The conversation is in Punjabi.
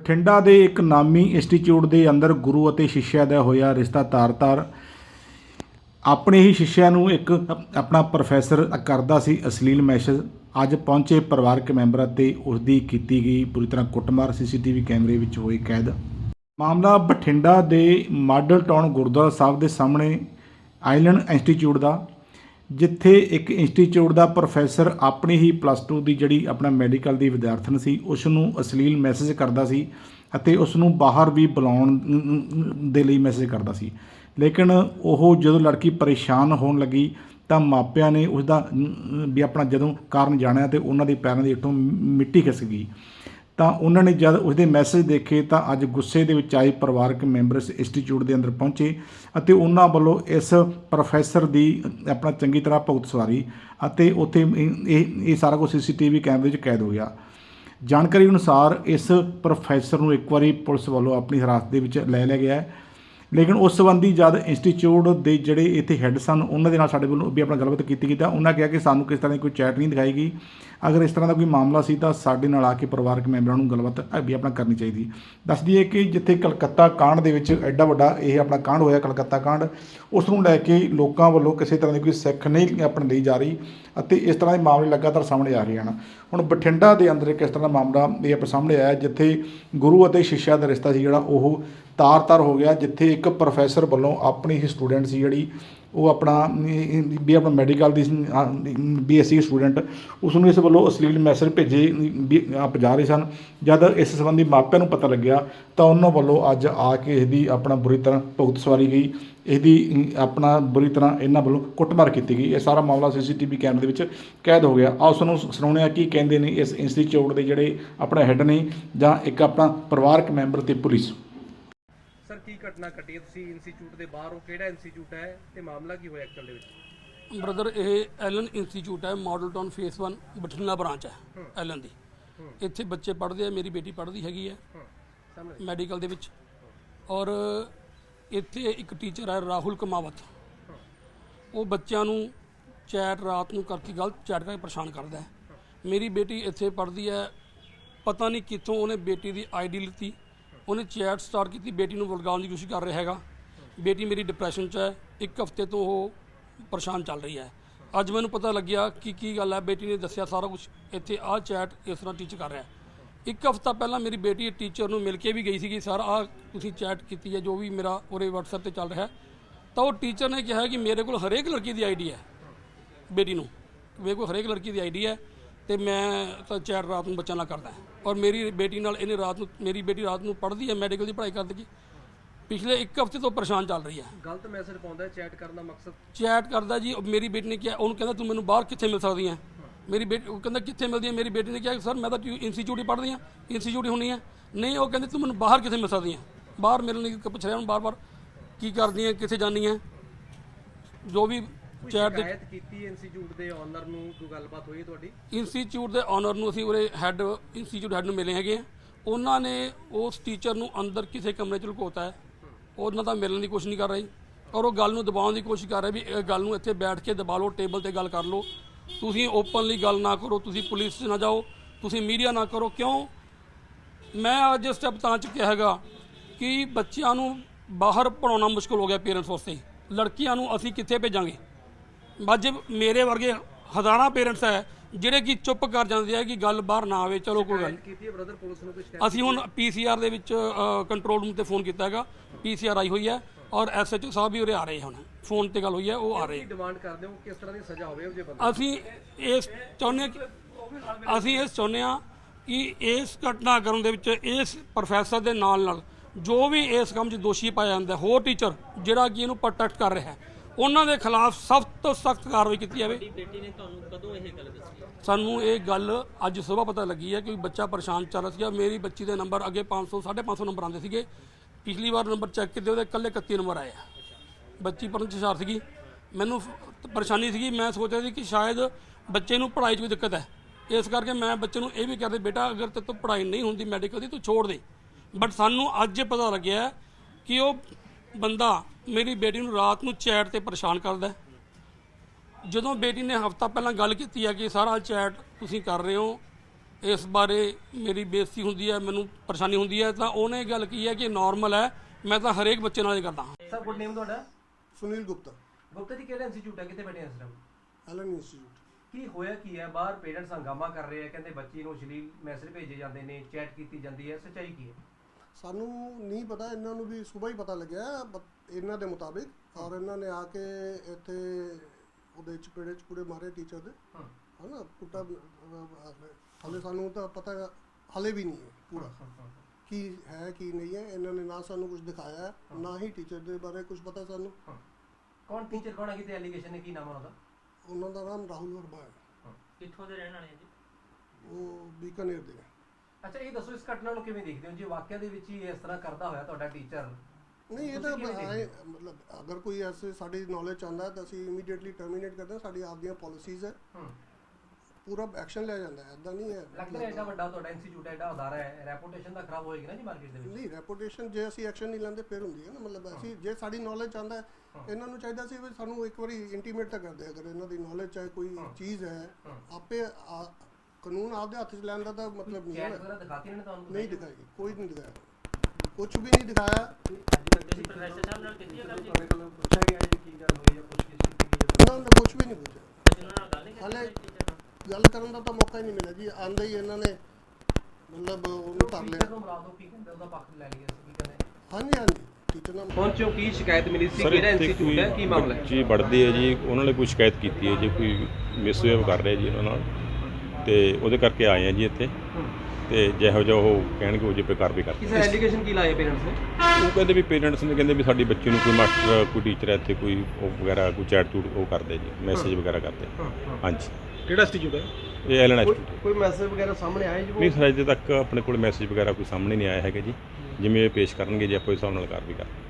ਬਠਿੰਡਾ ਦੇ ਇੱਕ ਨਾਮੀ ਇੰਸਟੀਚਿਊਟ ਦੇ ਅੰਦਰ ਗੁਰੂ ਅਤੇ ਸਿੱਸ਼ਿਆ ਦਾ ਹੋਇਆ ਰਿਸ਼ਤਾ ਤਾਰ-ਤਾਰ। ਆਪਣੇ ਹੀ ਸਿੱਸ਼ਿਆ ਨੂੰ ਇੱਕ ਆਪਣਾ ਪ੍ਰੋਫੈਸਰ ਕਰਦਾ ਸੀ ਅਸ਼ਲੀਲ ਮੈਸੇਜ। ਅੱਜ ਪਹੁੰਚੇ ਪਰਿਵਾਰਕ ਮੈਂਬਰਾਂ ਤੇ ਉਸ ਦੀ ਕੀਤੀ ਗਈ ਪੂਰੀ ਤਰ੍ਹਾਂ ਕੁੱਟਮਾਰ, ਸੀਸੀਟੀਵੀ ਕੈਮਰੇ ਵਿੱਚ ਹੋਈ ਕੈਦ। ਮਾਮਲਾ ਬਠਿੰਡਾ ਦੇ ਮਾਡਲ ਟਾਊਨ ਗੁਰਦੁਆਰਾ ਸਾਹਿਬ ਦੇ ਸਾਹਮਣੇ ਆਈਲੈਂਡ ਇੰਸਟੀਚਿਊਟ ਦਾ ਜਿੱਥੇ ਇੱਕ ਇੰਸਟੀਚਿਊਟ ਦਾ ਪ੍ਰੋਫੈਸਰ ਆਪਣੀ ਹੀ ਪਲੱਸ 2 ਦੀ ਜਿਹੜੀ ਆਪਣਾ ਮੈਡੀਕਲ ਦੀ ਵਿਦਿਆਰਥਣ ਸੀ ਉਸ ਨੂੰ ਅਸ਼ਲੀਲ ਮੈਸੇਜ ਕਰਦਾ ਸੀ ਅਤੇ ਉਸ ਨੂੰ ਬਾਹਰ ਵੀ ਬੁਲਾਉਣ ਦੇ ਲਈ ਮੈਸੇਜ ਕਰਦਾ ਸੀ। ਲੇਕਿਨ ਉਹ ਜਦੋਂ ਲੜਕੀ ਪਰੇਸ਼ਾਨ ਹੋਣ ਲੱਗੀ ਤਾਂ ਮਾਪਿਆਂ ਨੇ ਉਸ ਦਾ ਵੀ ਆਪਣਾ ਜਦੋਂ ਕਾਰਨ ਜਾਣਿਆ ਤੇ ਉਹਨਾਂ ਦੇ ਪੈਰਾਂ ਦੀ ਹੇਠੋਂ ਮਿੱਟੀ ਖਿਸਕ ਗਈ। ਤਾਂ ਉਹਨਾਂ ਨੇ ਜਦ ਉਸਦੇ ਮੈਸੇਜ ਦੇਖੇ ਤਾਂ ਅੱਜ ਗੁੱਸੇ ਦੇ ਵਿੱਚ ਆਏ ਪਰਿਵਾਰਕ ਮੈਂਬਰ ਇਸ ਇੰਸਟੀਚਿਊਟ ਦੇ ਅੰਦਰ ਪਹੁੰਚੇ ਅਤੇ ਉਹਨਾਂ ਵੱਲੋਂ ਇਸ ਪ੍ਰੋਫੈਸਰ ਦੀ ਆਪਣਾ ਚੰਗੀ ਤਰ੍ਹਾਂ ਭੁਗਤ ਸਵਾਰੀ ਅਤੇ ਉੱਥੇ ਇਹ ਇਹ ਇਹ ਸਾਰਾ ਕੁਝ ਸੀਸੀਟੀਵੀ ਕੈਮਰੇ 'ਚ ਕੈਦ ਹੋ ਗਿਆ। ਜਾਣਕਾਰੀ ਅਨੁਸਾਰ ਇਸ ਪ੍ਰੋਫੈਸਰ ਨੂੰ ਇੱਕ ਵਾਰੀ ਪੁਲਿਸ ਵੱਲੋਂ ਆਪਣੀ ਹਿਰਾਸਤ ਦੇ ਵਿੱਚ ਲੈ ਲਿਆ ਗਿਆ ਹੈ। ਲੇਕਿਨ ਉਸ ਸੰਬੰਧੀ ਜਦ ਇੰਸਟੀਚਿਊਟ ਦੇ ਜਿਹੜੇ ਇੱਥੇ ਹੈੱਡ ਸਨ, ਉਹਨਾਂ ਦੇ ਨਾਲ ਸਾਡੇ ਵੱਲੋਂ ਵੀ ਆਪਣਾ ਗੱਲਬਾਤ ਕੀਤੀ ਗਈ ਤਾਂ ਉਹਨਾਂ ਕਿਹਾ ਕਿ ਸਾਨੂੰ ਕਿਸ ਤਰ੍ਹਾਂ ਦੀ ਕੋਈ ਚੈਟ ਨਹੀਂ ਦਿਖਾਈ ਗਈ। ਅਗਰ ਇਸ ਤਰ੍ਹਾਂ ਦਾ ਕੋਈ ਮਾਮਲਾ ਸੀ ਤਾਂ ਸਾਡੇ ਨਾਲ ਆ ਕੇ ਪਰਿਵਾਰਕ ਮੈਂਬਰਾਂ ਨੂੰ ਗੱਲਬਾਤ ਵੀ ਆਪਣਾ ਕਰਨੀ ਚਾਹੀਦੀ। ਦੱਸ ਦਈਏ ਕਿ ਜਿੱਥੇ ਕਲਕੱਤਾ ਕਾਂਡ ਦੇ ਵਿੱਚ ਐਡਾ ਵੱਡਾ ਇਹ ਆਪਣਾ ਕਾਂਡ ਹੋਇਆ, ਕਲਕੱਤਾ ਕਾਂਡ, ਉਸ ਨੂੰ ਲੈ ਕੇ ਲੋਕਾਂ ਵੱਲੋਂ ਕਿਸੇ ਤਰ੍ਹਾਂ ਦੀ ਕੋਈ ਸਿੱਖ ਨਹੀਂ ਆਪਣੀ ਲਈ ਜਾ ਰਹੀ। ਅਤੇ ਇਸ ਤਰ੍ਹਾਂ ਦੇ ਮਾਮਲੇ ਲਗਾਤਾਰ ਸਾਹਮਣੇ ਆ ਰਹੇ ਹਨ। ਹੁਣ ਬਠਿੰਡਾ ਦੇ ਅੰਦਰ ਇੱਕ ਇਸ ਤਰ੍ਹਾਂ ਦਾ ਮਾਮਲਾ ਇਹ ਆਪਣੇ ਸਾਹਮਣੇ ਆਇਆ, ਜਿੱਥੇ ਗੁਰੂ ਅਤੇ ਸਿੱਸ਼ਿਆ ਦਾ ਰਿਸ਼ਤਾ ਸੀ ਜਿਹੜਾ, ਉਹ ਤਾਰ-ਤਾਰ ਹੋ ਗਿਆ, ਜਿੱਥੇ ਇੱਕ ਪ੍ਰੋਫੈਸਰ ਵੱਲੋਂ ਆਪਣੀ ਹੀ ਸਟੂਡੈਂਟ ਸੀ ਜਿਹੜੀ, ਉਹ ਆਪਣਾ, ਵੀ ਆਪਣਾ ਮੈਡੀਕਲ ਦੀ ਬੀਐਸਸੀ ਸਟੂਡੈਂਟ ਉਸ ਨੂੰ ਇਸ ਵੱਲੋਂ ਅਸ਼ਲੀਲ ਮੈਸੇਜ ਭੇਜੇ, ਵੀ ਆਪ ਜਾ ਰਹੇ ਸਨ। ਜਦ ਇਸ ਸੰਬੰਧੀ ਮਾਪਿਆਂ ਨੂੰ ਪਤਾ ਲੱਗਿਆ, ਤਾਂ ਉਹਨਾਂ ਵੱਲੋਂ ਅੱਜ ਆ ਕੇ ਇਹਦੀ ਆਪਣਾ ਬੁਰੀ ਤਰ੍ਹਾਂ ਭੁਗਤ ਸਵਾਰੀ ਗਈ। ਇਹਦੀ ਆਪਣਾ ਬੁਰੀ ਤਰ੍ਹਾਂ ਇਹਨਾਂ ਵੱਲੋਂ ਕੁੱਟਮਾਰ ਕੀਤੀ ਗਈ। ਇਹ ਸਾਰਾ ਮਾਮਲਾ ਸੀਸੀਟੀਵੀ ਕੈਮਰੇ ਦੇ ਵਿੱਚ ਕੈਦ ਹੋ ਗਿਆ। ਆਓ ਸਾਨੂੰ ਸੁਣਾਉਂਦੇ ਹਾਂ ਕੀ ਕਹਿੰਦੇ ਨੇ ਇਸ ਇੰਸਟੀਚਿਊਟ ਦੇ ਜਿਹੜੇ ਆਪਣਾ ਹੈੱਡ ਨੇ ਜਾਂ ਇੱਕ ਆਪਣਾ ਪਰਿਵਾਰਕ ਮੈਂਬਰ ਤੇ ਪੁਲਿਸ। ਸਰ ਕੀ ਘਟਨਾ ਘਟੀ ਹੈ? ਤੁਸੀਂ ਇੰਸਟੀਚਿਊਟ ਦੇ ਬਾਹਰ ਹੋ। ਕਿਹੜਾ ਇੰਸਟੀਚਿਊਟ ਹੈ ਤੇ ਮਾਮਲਾ ਕੀ ਹੋਇਆ ਐਕਚੁਅਲ ਦੇ ਵਿੱਚ? ਬ੍ਰਦਰ ਇਹ ਐਲਨ ਇੰਸਟੀਚਿਊਟ ਹੈ। Model town phase 1 Bathinda branch ਹੈ ਐਲਨ ਦੀ। ਇੱਥੇ ਬੱਚੇ ਪੜ੍ਹਦੇ ਆ ਮੇਰੀ ਬੇਟੀ ਪੜ੍ਹਦੀ ਹੈਗੀ ਹੈ। ਮੈਡੀਕਲ ਦੇ ਵਿੱਚ। ਔਰ ਇੱਥੇ ਇੱਕ ਟੀਚਰ ਹੈ ਰਾਹੁਲ ਕਮਾਵਤ। ਉਹ ਬੱਚਿਆਂ ਨੂੰ ਚੈਟ ਰਾਤ ਨੂੰ ਕਰਕੇ ਗਲਤ ਚੈਟ ਕਰਕੇ ਪਰੇਸ਼ਾਨ ਕਰਦਾ ਹੈ। ਮੇਰੀ ਬੇਟੀ ਇੱਥੇ ਪੜ੍ਹਦੀ ਹੈ। ਪਤਾ ਨਹੀਂ ਕਿੱਥੋਂ ਉਹਨੇ ਬੇਟੀ ਦੀ ਆਈਡੀ ਲਿੱਤੀ। ਉਹਨੇ ਚੈਟ ਸਟਾਰਟ ਕੀਤੀ। ਬੇਟੀ ਨੂੰ ਵਲਗਾਉਣ ਦੀ ਕੋਸ਼ਿਸ਼ ਕਰ ਰਿਹਾ ਹੈਗਾ। ਬੇਟੀ ਮੇਰੀ ਡਿਪਰੈਸ਼ਨ 'ਚ ਹੈ। ਇੱਕ ਹਫ਼ਤੇ ਤੋਂ ਉਹ ਪਰੇਸ਼ਾਨ ਚੱਲ ਰਹੀ ਹੈ। ਅੱਜ ਮੈਨੂੰ ਪਤਾ ਲੱਗਿਆ ਕਿ ਕੀ ਗੱਲ ਹੈ। ਬੇਟੀ ਨੇ ਦੱਸਿਆ ਸਾਰਾ ਕੁਝ ਇੱਥੇ ਆਹ ਚੈਟ ਇਸ ਤਰ੍ਹਾਂ ਟੀਚਰ ਕਰ ਰਿਹਾ ਇੱਕ ਹਫ਼ਤਾ ਪਹਿਲਾਂ ਮੇਰੀ ਬੇਟੀ ਟੀਚਰ ਨੂੰ ਮਿਲ ਕੇ ਵੀ ਗਈ ਸੀਗੀ। ਸਰ, ਆਹ ਤੁਸੀਂ ਚੈਟ ਕੀਤੀ ਹੈ। ਜੋ ਵੀ ਮੇਰਾ ਉਹਦੇ WhatsApp ਤੇ ਚੱਲ ਰਿਹਾ ਤਾਂ ਉਹ ਟੀਚਰ ਨੇ ਕਿਹਾ ਕਿ ਮੇਰੇ ਕੋਲ ਹਰੇਕ ਲੜਕੀ ਦੀ ਆਈਡੀ ਹੈ। ਬੇਟੀ ਨੂੰ। ਮੇਰੇ ਕੋਲ ਹਰੇਕ ਲੜਕੀ ਦੀ ਆਈਡੀ ਹੈ ਤੇ ਮੈਂ ਤਾਂ ਚੈਟ ਰਾਤ ਨੂੰ ਬੱਚਿਆਂ ਨਾਲ ਕਰਦਾ ਔਰ ਮੇਰੀ ਬੇਟੀ ਨਾਲ ਇਹਨੇ ਰਾਤ ਨੂੰ ਮੇਰੀ ਬੇਟੀ ਰਾਤ ਨੂੰ ਪੜ੍ਹਦੀ ਹੈ ਮੈਡੀਕਲ ਦੀ ਪੜ੍ਹਾਈ ਕਰਦੀ ਹੈ ਪਿਛਲੇ ਇੱਕ ਹਫ਼ਤੇ ਤੋਂ ਪਰੇਸ਼ਾਨ ਚੱਲ ਰਹੀ ਹੈ। ਗਲਤ ਮੈਸੇਜ ਪਾਉਂਦਾ ਚੈਟ ਕਰਨ ਦਾ ਮਕਸਦ? ਚੈਟ ਕਰਦਾ ਜੀ ਮੇਰੀ ਬੇਟੀ ਨੇ ਕਿਹਾ ਉਹਨੂੰ ਕਹਿੰਦਾ ਤੂੰ ਮੈਨੂੰ ਬਾਹਰ ਕਿੱਥੇ ਮਿਲ ਸਕਦੀ ਹੈ? ਮੇਰੀ ਬੇਟੀ ਉਹ ਕਹਿੰਦਾ ਕਿੱਥੇ ਮਿਲਦੀ ਹੈ? ਮੇਰੀ ਬੇਟੀ ਨੇ ਕਿਹਾ ਸਰ ਮੈਂ ਤਾਂ ਇੰਸਟੀਚਿਊਟ ਹੀ ਪੜ੍ਹਦੀ ਹਾਂ ਇੰਸਟੀਚਿਊਟ ਹੀ ਹੁੰਨੀ ਹੈ। ਨਹੀਂ ਉਹ ਕਹਿੰਦੇ ਤੂੰ ਮੈਨੂੰ ਬਾਹਰ ਕਿੱਥੇ ਮਿਲ ਸਕਦੀ ਹੈ? ਬਾਹਰ ਮਿਲਣ ਲਈ ਪੁੱਛ ਰਿਹਾ ਉਹਨੂੰ ਬਾਰ-ਬਾਰ ਕੀ ਕਰਦੀ ਹੈ ਕਿੱਥੇ ਜਾਂਦੀ ਹੈ? ਜੋ ਵੀ ਚੈਟ ਦੇ ਸ਼ਿਕਾਇਤ ਕੀਤੀ ਇੰਸਟੀਚਿਊਟ ਦੇ ਓਨਰ ਨੂੰ ਕੋਈ ਗੱਲਬਾਤ ਹੋਈ ਤੁਹਾਡੀ? ਇੰਸਟੀਚਿਊਟ ਦੇ ਓਨਰ ਨੂੰ ਅਸੀਂ ਉਹਦੇ ਹੈੱਡ ਇੰਸਟੀਚਿਊਟ ਹੈੱਡ ਨੂੰ ਮਿਲੇ ਹੈਗੇ ਆ ਉਹਨਾਂ ਨੇ ਉਸ ਟੀਚਰ ਨੂੰ ਅੰਦਰ ਕਿਸੇ ਕਮਰੇ 'ਚ ਲੁਕੋਤਾ ਹੈ। ਉਹਨਾਂ ਦਾ ਮਿਲਣ ਦੀ ਕੋਸ਼ਿਸ਼ ਨਹੀਂ ਕਰ ਰਹੀ। ਔਰ ਉਹ ਗੱਲ ਨੂੰ ਦਬਾਉਣ ਦੀ ਕੋਸ਼ਿਸ਼ ਕਰ ਰਿਹਾ ਵੀ ਇਹ ਗੱਲ ਨੂੰ ਇੱਥੇ ਬੈਠ ਕੇ ਦਬਾ ਲਓ ਟੇਬਲ ਤੇ ਗੱਲ ਕਰ ਲਓ। ਤੁਸੀਂ ਓਪਨਲੀ ਗੱਲ ਨਾ ਕਰੋ ਤੁਸੀਂ ਪੁਲਿਸ 'ਚ ਨਾ ਜਾਓ ਤੁਸੀਂ ਮੀਡੀਆ ਨਾ ਕਰੋ। ਕਿਉਂ? ਮੈਂ ਅੱਜ ਸਟੈਪ ਤਾਂ ਚੁੱਕਿਆ ਹੈਗਾ ਕਿ ਬੱਚਿਆਂ ਨੂੰ ਬਾਹਰ ਪੜਾਉਣਾ ਮੁਸ਼ਕਲ ਹੋ ਗਿਆ ਪੇਰੈਂਟਸ ਵਾਸਤੇ। ਲੜਕੀਆਂ ਨੂੰ ਅਸੀਂ ਕਿੱਥੇ ਭੇਜਾਂਗੇ? ਅੱਜ ਮੇਰੇ ਵਰਗੇ ਹਜ਼ਾਰਾਂ ਪੇਰੈਂਟਸ ਹੈ ਜਿਹੜੇ ਕਿ ਚੁੱਪ ਕਰ ਜਾਂਦੇ ਆ ਕਿ ਗੱਲ ਬਾਹਰ ਨਾ ਆਵੇ ਚਲੋ ਕੋਈ ਗੱਲ ਕੀਤੀ ਹੈ ਬ੍ਰਦਰ ਪੁਲਿਸ ਨੂੰ ਸ਼ਿਕਾਇਤ ਅਸੀਂ ਹੁਣ ਪੀਸੀਆਰ ਦੇ ਵਿੱਚ ਕੰਟਰੋਲ ਰੂਮ ਤੇ ਫੋਨ ਕੀਤਾ ਹੈਗਾ। ਪੀਸੀਆਰ ਆਈ ਹੋਈ ਹੈ ਔਰ ਐਸਐਚਓ ਸਾਹਿਬ ਵੀ ਉਰੇ ਆ ਰਹੇ ਹੁਣ। ਫੋਨ ਤੇ ਗੱਲ ਹੋਈ ਹੈ ਉਹ ਆ ਰਹੇ। ਕੀ ਡਿਮਾਂਡ ਕਰਦੇ ਹੋ? ਕਿਸ ਤਰ੍ਹਾਂ ਦੀ ਸਜ਼ਾ ਹੋਵੇ ਉਹ ਜੇ ਬੰਦਾ ਅਸੀਂ ਇਸ ਚਾਹੁੰਦੇ ਕਿ ਅਸੀਂ ਇਸ ਚਾਹੁੰਦੇ ਹਾਂ ਕਿ ਇਸ ਘਟਨਾਕ੍ਰਮ ਦੇ ਵਿੱਚ ਇਸ ਪ੍ਰੋਫੈਸਰ ਦੇ ਨਾਲ ਨਾਲ ਜੋ ਵੀ ਇਸ ਕੰਮ 'ਚ ਦੋਸ਼ੀ ਪਾਇਆ ਜਾਂਦਾ ਹੋਰ ਟੀਚਰ ਜਿਹੜਾ ਕਿ ਇਹਨੂੰ ਪ੍ਰੋਟੈਕਟ ਕਰ ਰਿਹਾ ਹੈ ਉਹਨਾਂ ਦੇ ਖਿਲਾਫ ਸਖਤ ਤੋਂ ਸਖਤ ਕਾਰਵਾਈ ਕੀਤੀ ਜਾਵੇ। ਬੇਟੀ ਨੇ ਤੁਹਾਨੂੰ ਕਦੋਂ ਇਹ ਗੱਲ ਦੱਸੀ? ਸਾਨੂੰ ਇਹ ਗੱਲ ਅੱਜ ਸਵੇਰ ਪਤਾ ਲੱਗੀ ਹੈ ਕਿ ਬੱਚਾ ਪਰੇਸ਼ਾਨ ਚੱਲ ਰਿਹਾ ਸੀਗਾ। ਮੇਰੀ ਬੱਚੀ ਦੇ ਨੰਬਰ ਅੱਗੇ 500 550 ਨੰਬਰ ਆਉਂਦੇ ਸੀਗੇ। ਪਿਛਲੀ ਵਾਰ ਨੰਬਰ ਚੈੱਕ ਕੀਤੇ ਉਹਦੇ ਇਕੱਲੇ 31 ਨੰਬਰ ਆਏ ਆ। ਬੱਚੀ ਪੜ੍ਹਨ 'ਚ ਹੁਸ਼ਿਆਰ ਸੀਗੀ। ਮੈਨੂੰ ਪਰੇਸ਼ਾਨੀ ਸੀਗੀ। ਮੈਂ ਸੋਚ ਰਿਹਾ ਸੀ ਕਿ ਸ਼ਾਇਦ ਬੱਚੇ ਨੂੰ ਪੜ੍ਹਾਈ 'ਚ ਕੋਈ ਦਿੱਕਤ ਹੈ। ਇਸ ਕਰਕੇ ਮੈਂ ਬੱਚੇ ਨੂੰ ਇਹ ਵੀ ਕਹਿੰਦੇ ਬੇਟਾ ਅਗਰ ਤੇ ਤੋਂ ਪੜ੍ਹਾਈ ਨਹੀਂ ਹੁੰਦੀ ਮੈਡੀਕਲ ਦੀ ਤੂੰ ਛੋੜ ਦੇ। ਬਟ ਸਾਨੂੰ ਅੱਜ ਪਤਾ ਲੱਗਿਆ ਕਿ ਉਹ ਬੰਦਾ ਮੇਰੀ ਬੇਟੀ ਨੂੰ ਰਾਤ ਨੂੰ ਚੈਟ ਤੇ ਪਰੇਸ਼ਾਨ ਕਰਦਾ ਹੈ। ਜਦੋਂ ਬੇਟੀ ਨੇ ਹਫਤਾ ਪਹਿਲਾਂ ਗੱਲ ਕੀਤੀ ਹੈ ਕਿ ਸਾਰਾ ਚੈਟ ਤੁਸੀਂ ਕਰ ਰਹੇ ਹੋ ਇਸ ਬਾਰੇ ਮੇਰੀ ਬੇਇੱਜ਼ਤੀ ਹੁੰਦੀ ਹੈ ਮੈਨੂੰ ਪਰੇਸ਼ਾਨੀ ਹੁੰਦੀ ਹੈ ਤਾਂ ਉਹਨੇ ਇਹ ਗੱਲ ਕੀ ਹੈ ਕਿ ਨਾਰਮਲ ਹੈ ਮੈਂ ਤਾਂ ਹਰੇਕ ਬੱਚੇ ਨਾਲ ਹੀ ਕਰਦਾ ਹਾਂ। ਸਰ ਗੁੱਡ ਨੇਮ ਤੁਹਾਡਾ? ਸੁਨੀਲ ਗੁਪਤਾ। ਗੁਪਤਾ ਜੀ ਕਿਹੜਾ ਇੰਸਟੀਚਿਊਟ ਹੈ? ਕਿੱਥੇ ਬੈਠੇ ਇਸ ਟਾਈਮ ਐਲਨ ਇੰਸਟੀਚਿਊਟ ਕੀ ਹੋਇਆ ਕੀ ਹੈ? ਬਾਹਰ ਪੇਰੈਂਟਸ ਹੰਗਾਮਾ ਕਰ ਰਹੇ ਆ ਕਹਿੰਦੇ ਬੱਚੀ ਨੂੰ ਅਸ਼ਲੀਲ ਮੈਸੇਜ ਭੇਜੇ ਜਾਂਦੇ ਨੇ ਚੈਟ ਕੀਤੀ ਜਾਂਦੀ ਹੈ ਸੱਚਾਈ ਕੀ ਹੈ? ਸਾਨੂੰ ਨਹੀਂ ਪਤਾ ਇਹਨਾਂ ਨੂੰ ਵੀ ਸਵੇਰ ਹੀ ਪਤਾ ਲੱਗਿਆ ਇਹਨਾਂ ਦੇ ਮੁਤਾਬਿਕ। ਔਰ ਇਹਨਾਂ ਨੇ ਆ ਕੇ ਇੱਥੇ ਉਹਦੇ ਚਪੇੜੇ ਚਪੂੜੇ ਮਾਰੇ ਟੀਚਰ ਦੇ। ਹਾਂ। ਹਨਾ ਪੁੱਟਾ ਵੀ- ਹਲੇ ਸਾਨੂੰ ਤਾਂ ਪਤਾ ਹਲੇ ਵੀ ਨਹੀਂ ਹੈ ਪੂਰਾ। ਕੀ ਹੈ ਕੀ ਨਹੀਂ ਹੈ ਇਹਨਾਂ ਨੇ ਨਾ ਸਾਨੂੰ ਕੁਝ ਦਿਖਾਇਆ ਨਾ ਹੀ ਟੀਚਰ ਦੇ ਬਾਰੇ ਕੁਝ ਪਤਾ ਸਾਨੂੰ। ਕੌਣ ਟੀਚਰ ਕੌਣ ਹੈ ਕਿਤੇ ਐਲੀਗੇਸ਼ਨ ਨੇ ਕੀ ਨਾਮ ਉਹਦਾ? ਉਹਨਾਂ ਦਾ ਨਾਮ ਰਾਹੁਲ ਵਰਮਾ ਹੈ। ਕਿੱਥੋਂ ਦੇ ਰਹਿਣ ਵਾਲੇ ਜੀ? ਉਹ ਬੀਕਾਨੇਰ ਦੇ ਹੈ। ਅੱਛਾ ਇਹ ਦੱਸੋ ਇਸ ਘਟਨਾ ਨੂੰ ਕਿਵੇਂ ਦੇਖਦੇ ਹੋ? ਜੇ ਵਾਕਿਆ ਦੇ ਵਿੱਚ ਹੀ ਇਸ ਤਰ੍ਹਾਂ ਕਰਦਾ ਹੋਇਆ ਤੁਹਾਡਾ ਟੀਚਰ ਨਹੀਂ ਇਹ ਤਾਂ ਮਤਲਬ ਅਗਰ ਕੋਈ ਐਸੇ ਸਾਡੀ ਨੌਲੇਜ ਆਉਂਦਾ ਹੈ ਤਾਂ ਅਸੀਂ ਇਮੀਡੀਏਟਲੀ ਟਰਮੀਨੇਟ ਕਰਦੇ ਹਾਂ ਸਾਡੀ ਆਪਦੀਆਂ ਪਾਲਿਸੀਜ਼ ਹੈ। ਪੂਰਾ ਐਕਸ਼ਨ ਲਿਆ ਜਾਂਦਾ ਹੈ ਐਦਾਂ ਨਹੀਂ ਹੈ। ਲੱਗਦਾ ਹੈ ਐਡਾ ਵੱਡਾ ਤੁਹਾਡਾ ਇੰਸਟੀਚਿਊਟ ਹੈ ਐਡਾ ਅਦਾਰਾ ਹੈ ਰੈਪੂਟੇਸ਼ਨ ਦਾ ਖਰਾਬ ਹੋਏਗੀ ਨਾ ਜੀ ਮਾਰਕੀਟ ਦੇ ਵਿੱਚ? ਨਹੀਂ ਰੈਪੂਟੇਸ਼ਨ ਜੇ ਅਸੀਂ ਐਕਸ਼ਨ ਨਹੀਂ ਲੈਂਦੇ ਫਿਰ ਹੁੰਦੀ ਹੈ ਨਾ ਮਤਲਬ ਅਸੀਂ ਜੇ ਸਾਡੀ ਨੌਲੇਜ ਆਉਂਦਾ ਹੈ ਇਹਨਾਂ ਨੂੰ ਚਾਹੀਦਾ ਸੀ ਵੀ ਸਾਨੂੰ ਇੱਕ ਵਾਰੀ ਇੰਟੀਮੇਟ ਤਾਂ ਕਰਦੇ ਅਗਰ ਇਹਨਾਂ ਦੀ ਨੌਲੇਜ ਚਾਹੇ ਕੋਈ ਚੀਜ਼ ਹੈ ਆਪੇ ਕਾਨੂੰਨ ਆਪਦੇ ਹੱਥ 'ਚ ਲੈਣ ਦਾ ਤਾਂ ਮਤਲਬ ਨਹੀਂ ਹੈ ਚੈਟ। ਵਗੈਰਾ ਦਿਖਾਤੀ ਇਹਨਾਂ ਨੇ ਤੁਹਾਨੂੰ ਨਹੀਂ ਦਿਖਾਈ ਕੋਈ ਨਹੀਂ ਦਿਖਾਇਆ। ਕੁਝ ਵੀ ਨਹੀਂ ਦਿਖਾਇਆ। ਤੁਸੀਂ ਪ੍ਰੋਫੈਸਰ ਸਾਹਿਬ ਨਾਲ ਕੀਤੀ ਹੈ ਗੱਲ ਜੀ ਤੁਹਾਡੇ ਕੋਲੋਂ ਪੁੱਛਿਆ ਗਿਆ ਜੀ ਕੀ ਗੱਲ ਹੋਈ ਜਾਂ ਕੁਝ ਕਿਸ ਕੀਤੀ ਉਹਨਾਂ ਨੇ ਕੁਝ ਵੀ ਨਹੀਂ ਪੁੱਛਿਆ। ਤੁਸੀਂ ਉਹਨਾਂ ਨਾਲ ਗੱਲ ਨਹੀਂ ਹਾਲੇ ਕੀਤੀ ਟੀਚਰ ਨਾਲ ਗੱਲ ਕਰਨ ਦਾ ਤਾਂ ਮੌਕਾ ਹੀ ਨਹੀਂ ਮਿਲਿਆ ਜੀ। ਆਂਦੇ ਹੀ ਇਹਨਾਂ ਨੇ ਮਤਲਬ ਉਹਨੂੰ ਕਰ ਟੀਚਰ ਲਿਆ। ਨੂੰ ਮਿਲਾ ਦਿਓ ਕੀ ਕਹਿੰਦੇ ਉਹਦਾ ਪੱਖ ਲੈ ਲਈਏ ਅਸੀਂ ਕੀ ਕਹਿੰਦੇ ਹਾਂਜੀ। ਹਾਂਜੀ ਟੀਚਰ ਨਾਲ ਪਹੁੰਚੋ ਕੀ ਸ਼ਿਕਾਇਤ ਮਿਲੀ ਸੀ? ਕਿਹੜਾ ਇੱਥੇ ਇੰਸਟੀਚਿਊਟ ਹੈ? ਕੀ ਮਾਮਲਾ ਹੈ? ਬੱਚੀ ਪੜ੍ਹਦੀ ਹੈ ਜੀ। ਉਹਨਾਂ ਨੇ ਕੋਈ ਸ਼ਿਕਾਇਤ ਕੀਤੀ ਹੈ ਜੀ। ਕੋਈ ਮਿਸਬਿਹੇਵ ਕਰ ਰਿਹਾ ਜੀ ਉਹਨਾਂ ਨਾਲ। ਤੇ ਉਹਦੇ ਕਰਕੇ ਆਏ ਆ ਜੀ ਇੱਥੇ। ਤੇ ਜਿਹੋ ਜਿਹਾ ਉਹ ਕਹਿਣਗੇ ਉਹ ਜੇ ਪੇ ਕਾਰਵਾਈ ਕਰਦੇ। ਕਿਸੇ ਐਲੀਗੇਸ਼ਨ ਕੀ ਲਾਏ ਪੇਰੈਂਟਸ ਨੇ? ਉਹ ਕਹਿੰਦੇ ਵੀ ਪੇਰੈਂਟਸ ਨੇ ਕਹਿੰਦੇ ਵੀ ਸਾਡੀ ਬੱਚੀ ਨੂੰ ਕੋਈ ਮਾਸਟਰ ਕੋਈ ਟੀਚਰ ਇੱਥੇ ਕੋਈ ਉਹ ਵਗੈਰਾ ਕੋਈ ਚੈਟ ਚੂਟ ਉਹ ਕਰਦੇ ਜੀ ਮੈਸੇਜ ਵਗੈਰਾ ਕਰਦੇ। ਹਾਂਜੀ। ਕਿਹੜਾ ਇੰਸਟੀਚਿਊਟ ਹੈ? ਇਹ ਐਲਨ ਇੰਸਟੀਚਿਊਟ ਕੋਈ ਮੈਸੇਜ ਵਗੈਰਾ ਸਾਹਮਣੇ ਆਏ ਜੀ ਨਹੀਂ ਸਰ ਅਜੇ ਤੱਕ ਆਪਣੇ ਕੋਲ ਮੈਸੇਜ ਵਗੈਰਾ ਕੋਈ ਸਾਹਮਣੇ ਨਹੀਂ ਆਇਆ ਹੈਗਾ ਜੀ। ਜਿਵੇਂ ਇਹ ਪੇਸ਼ ਕਰਨਗੇ ਜੀ ਆਪਾਂ ਉਸ ਹਿਸਾਬ ਨਾਲ ਕਾਰਵਾਈ ਕਰਾਂਗੇ